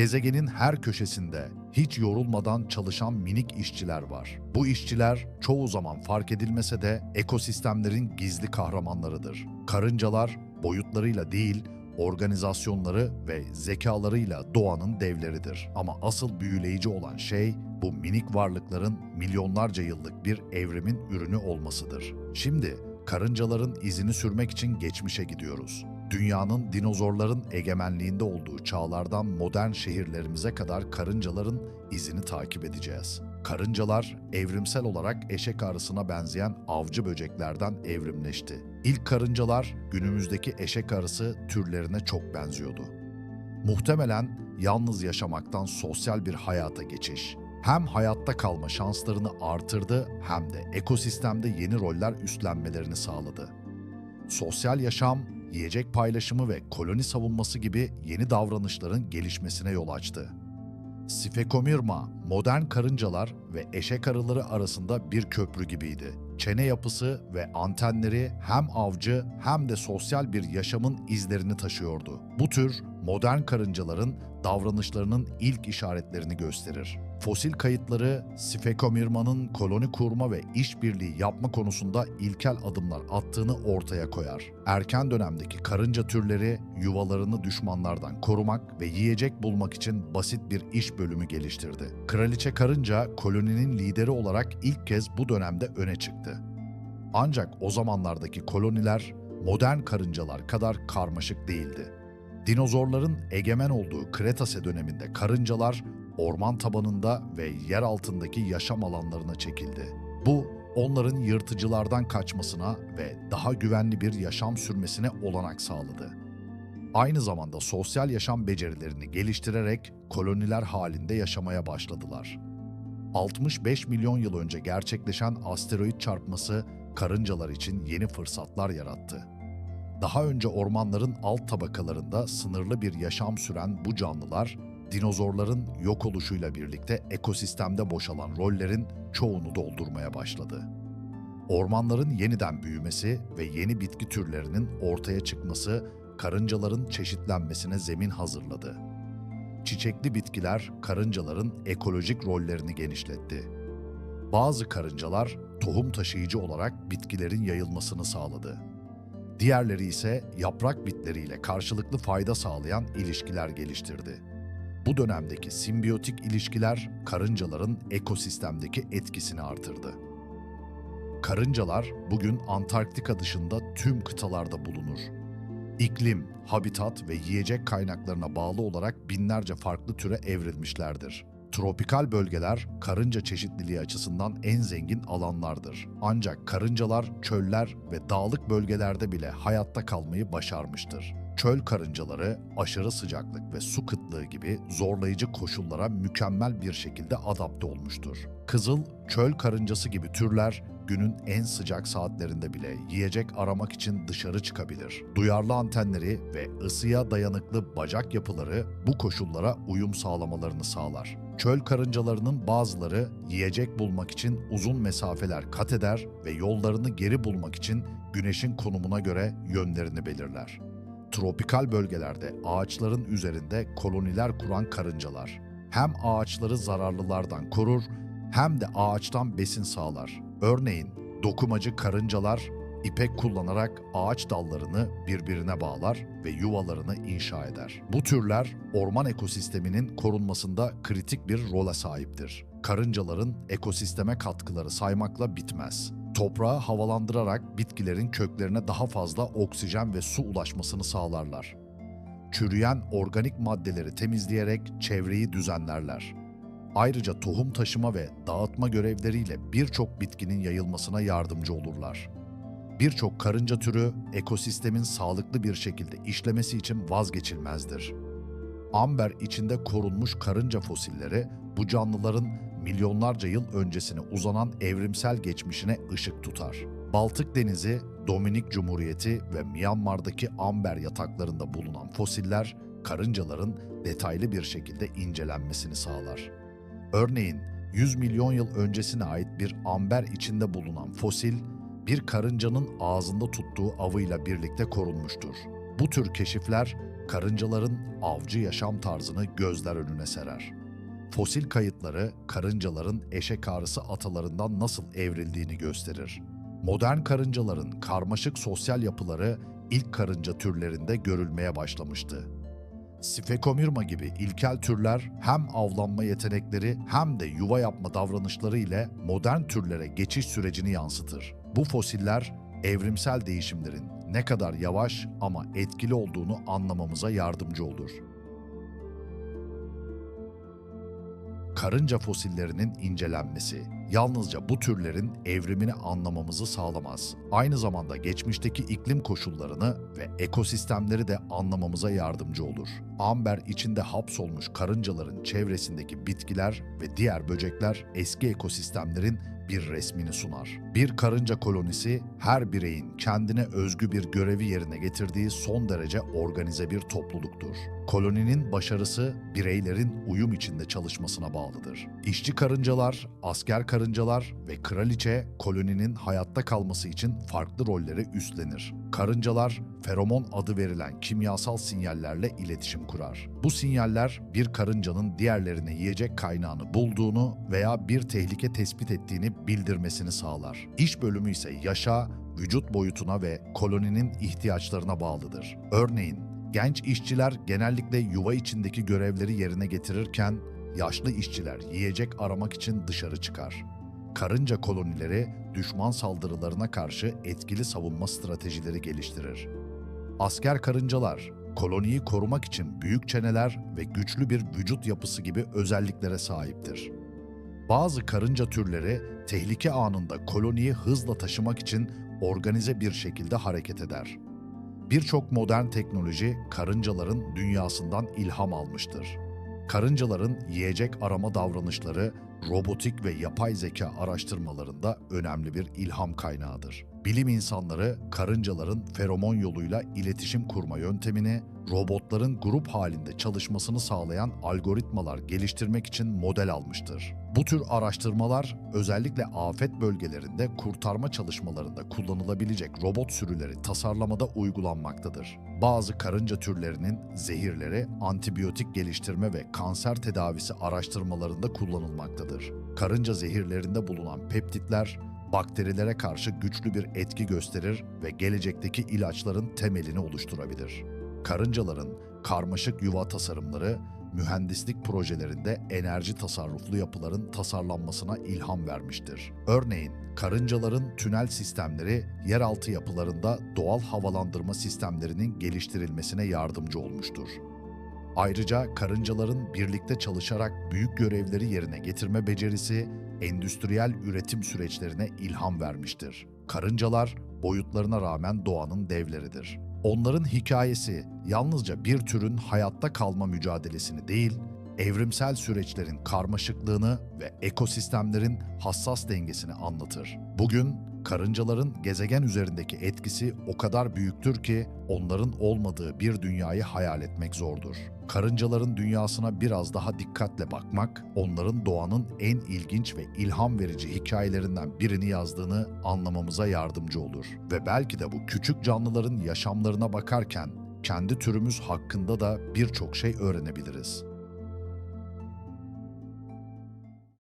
Gezegenin her köşesinde hiç yorulmadan çalışan minik işçiler var. Bu işçiler çoğu zaman fark edilmese de ekosistemlerin gizli kahramanlarıdır. Karıncalar boyutlarıyla değil, organizasyonları ve zekalarıyla doğanın devleridir. Ama asıl büyüleyici olan şey bu minik varlıkların milyonlarca yıllık bir evrimin ürünü olmasıdır. Şimdi karıncaların izini sürmek için geçmişe gidiyoruz. Dünyanın dinozorların egemenliğinde olduğu çağlardan modern şehirlerimize kadar karıncaların izini takip edeceğiz. Karıncalar evrimsel olarak eşek arısına benzeyen avcı böceklerden evrimleşti. İlk karıncalar günümüzdeki eşek arısı türlerine çok benziyordu. Muhtemelen yalnız yaşamaktan sosyal bir hayata geçiş hem hayatta kalma şanslarını artırdı hem de ekosistemde yeni roller üstlenmelerini sağladı. Sosyal yaşam, yiyecek paylaşımı ve koloni savunması gibi yeni davranışların gelişmesine yol açtı. Sifekomirma, modern karıncalar ve eşek arıları arasında bir köprü gibiydi. Çene yapısı ve antenleri hem avcı hem de sosyal bir yaşamın izlerini taşıyordu. Bu tür modern karıncaların davranışlarının ilk işaretlerini gösterir. Fosil kayıtları Sifekomirma'nın koloni kurma ve işbirliği yapma konusunda ilkel adımlar attığını ortaya koyar. Erken dönemdeki karınca türleri yuvalarını düşmanlardan korumak ve yiyecek bulmak için basit bir iş bölümü geliştirdi. Kraliçe karınca koloninin lideri olarak ilk kez bu dönemde öne çıktı. Ancak o zamanlardaki koloniler modern karıncalar kadar karmaşık değildi. Dinozorların egemen olduğu Kretase döneminde karıncalar orman tabanında ve yer altındaki yaşam alanlarına çekildi. Bu onların yırtıcılardan kaçmasına ve daha güvenli bir yaşam sürmesine olanak sağladı. Aynı zamanda sosyal yaşam becerilerini geliştirerek koloniler halinde yaşamaya başladılar. 65 milyon yıl önce gerçekleşen asteroid çarpması karıncalar için yeni fırsatlar yarattı. Daha önce ormanların alt tabakalarında sınırlı bir yaşam süren bu canlılar, dinozorların yok oluşuyla birlikte ekosistemde boşalan rollerin çoğunu doldurmaya başladı. Ormanların yeniden büyümesi ve yeni bitki türlerinin ortaya çıkması karıncaların çeşitlenmesine zemin hazırladı. Çiçekli bitkiler karıncaların ekolojik rollerini genişletti. Bazı karıncalar tohum taşıyıcı olarak bitkilerin yayılmasını sağladı. Diğerleri ise yaprak bitleriyle karşılıklı fayda sağlayan ilişkiler geliştirdi. Bu dönemdeki simbiyotik ilişkiler karıncaların ekosistemdeki etkisini artırdı. Karıncalar bugün Antarktika dışında tüm kıtalarda bulunur. İklim, habitat ve yiyecek kaynaklarına bağlı olarak binlerce farklı türe evrilmişlerdir. Tropikal bölgeler karınca çeşitliliği açısından en zengin alanlardır. Ancak karıncalar çöller ve dağlık bölgelerde bile hayatta kalmayı başarmıştır. Çöl karıncaları aşırı sıcaklık ve su kıtlığı gibi zorlayıcı koşullara mükemmel bir şekilde adapte olmuştur. Kızıl, çöl karıncası gibi türler günün en sıcak saatlerinde bile yiyecek aramak için dışarı çıkabilir. Duyarlı antenleri ve ısıya dayanıklı bacak yapıları bu koşullara uyum sağlamalarını sağlar. Çöl karıncalarının bazıları yiyecek bulmak için uzun mesafeler kat eder ve yollarını geri bulmak için güneşin konumuna göre yönlerini belirler. Tropikal bölgelerde ağaçların üzerinde koloniler kuran karıncalar hem ağaçları zararlılardan korur hem de ağaçtan besin sağlar. Örneğin dokumacı karıncalar ipek kullanarak ağaç dallarını birbirine bağlar ve yuvalarını inşa eder. Bu türler orman ekosisteminin korunmasında kritik bir rola sahiptir. Karıncaların ekosisteme katkıları saymakla bitmez. Toprağı havalandırarak bitkilerin köklerine daha fazla oksijen ve su ulaşmasını sağlarlar. Çürüyen organik maddeleri temizleyerek çevreyi düzenlerler. Ayrıca tohum taşıma ve dağıtma görevleriyle birçok bitkinin yayılmasına yardımcı olurlar. Birçok karınca türü ekosistemin sağlıklı bir şekilde işlemesi için vazgeçilmezdir. Amber içinde korunmuş karınca fosilleri bu canlıların milyonlarca yıl öncesine uzanan evrimsel geçmişine ışık tutar. Baltık Denizi, Dominik Cumhuriyeti ve Myanmar'daki amber yataklarında bulunan fosiller karıncaların detaylı bir şekilde incelenmesini sağlar. Örneğin 100 milyon yıl öncesine ait bir amber içinde bulunan fosil bir karıncanın ağzında tuttuğu avıyla birlikte korunmuştur. Bu tür keşifler karıncaların avcı yaşam tarzını gözler önüne serer. Fosil kayıtları karıncaların eşek ağrısı atalarından nasıl evrildiğini gösterir. Modern karıncaların karmaşık sosyal yapıları ilk karınca türlerinde görülmeye başlamıştı. Sifekomirma gibi ilkel türler hem avlanma yetenekleri hem de yuva yapma davranışları ile modern türlere geçiş sürecini yansıtır. Bu fosiller evrimsel değişimlerin ne kadar yavaş ama etkili olduğunu anlamamıza yardımcı olur. Karınca fosillerinin incelenmesi yalnızca bu türlerin evrimini anlamamızı sağlamaz. Aynı zamanda geçmişteki iklim koşullarını ve ekosistemleri de anlamamıza yardımcı olur. Amber içinde hapsolmuş karıncaların çevresindeki bitkiler ve diğer böcekler eski ekosistemlerin bir resmini sunar. Bir karınca kolonisi her bireyin kendine özgü bir görevi yerine getirdiği son derece organize bir topluluktur. Koloninin başarısı bireylerin uyum içinde çalışmasına bağlıdır. İşçi karıncalar, asker karıncalar ve kraliçe koloninin hayatta kalması için farklı rolleri üstlenir. Karıncalar feromon adı verilen kimyasal sinyallerle iletişim kurar. Bu sinyaller bir karıncanın diğerlerine yiyecek kaynağını bulduğunu veya bir tehlike tespit ettiğini bildirmesini sağlar. İş bölümü ise yaşa, vücut boyutuna ve koloninin ihtiyaçlarına bağlıdır. Örneğin genç işçiler genellikle yuva içindeki görevleri yerine getirirken yaşlı işçiler yiyecek aramak için dışarı çıkar. Karınca kolonileri düşman saldırılarına karşı etkili savunma stratejileri geliştirir. Asker karıncalar koloniyi korumak için büyük çeneler ve güçlü bir vücut yapısı gibi özelliklere sahiptir. Bazı karınca türleri tehlike anında koloniyi hızla taşımak için organize bir şekilde hareket eder. Birçok modern teknoloji karıncaların dünyasından ilham almıştır. Karıncaların yiyecek arama davranışları robotik ve yapay zeka araştırmalarında önemli bir ilham kaynağıdır. Bilim insanları karıncaların feromon yoluyla iletişim kurma yöntemini, robotların grup halinde çalışmasını sağlayan algoritmalar geliştirmek için model almıştır. Bu tür araştırmalar özellikle afet bölgelerinde kurtarma çalışmalarında kullanılabilecek robot sürüleri tasarlamada uygulanmaktadır. Bazı karınca türlerinin zehirleri antibiyotik geliştirme ve kanser tedavisi araştırmalarında kullanılmaktadır. Karınca zehirlerinde bulunan peptitler bakterilere karşı güçlü bir etki gösterir ve gelecekteki ilaçların temelini oluşturabilir. Karıncaların karmaşık yuva tasarımları mühendislik projelerinde enerji tasarruflu yapıların tasarlanmasına ilham vermiştir. Örneğin karıncaların tünel sistemleri yeraltı yapılarında doğal havalandırma sistemlerinin geliştirilmesine yardımcı olmuştur. Ayrıca karıncaların birlikte çalışarak büyük görevleri yerine getirme becerisi endüstriyel üretim süreçlerine ilham vermiştir. Karıncalar boyutlarına rağmen doğanın devleridir. Onların hikayesi yalnızca bir türün hayatta kalma mücadelesini değil, evrimsel süreçlerin karmaşıklığını ve ekosistemlerin hassas dengesini anlatır. Bugün karıncaların gezegen üzerindeki etkisi o kadar büyüktür ki onların olmadığı bir dünyayı hayal etmek zordur. Karıncaların dünyasına biraz daha dikkatle bakmak, onların doğanın en ilginç ve ilham verici hikayelerinden birini yazdığını anlamamıza yardımcı olur. Ve belki de bu küçük canlıların yaşamlarına bakarken kendi türümüz hakkında da birçok şey öğrenebiliriz.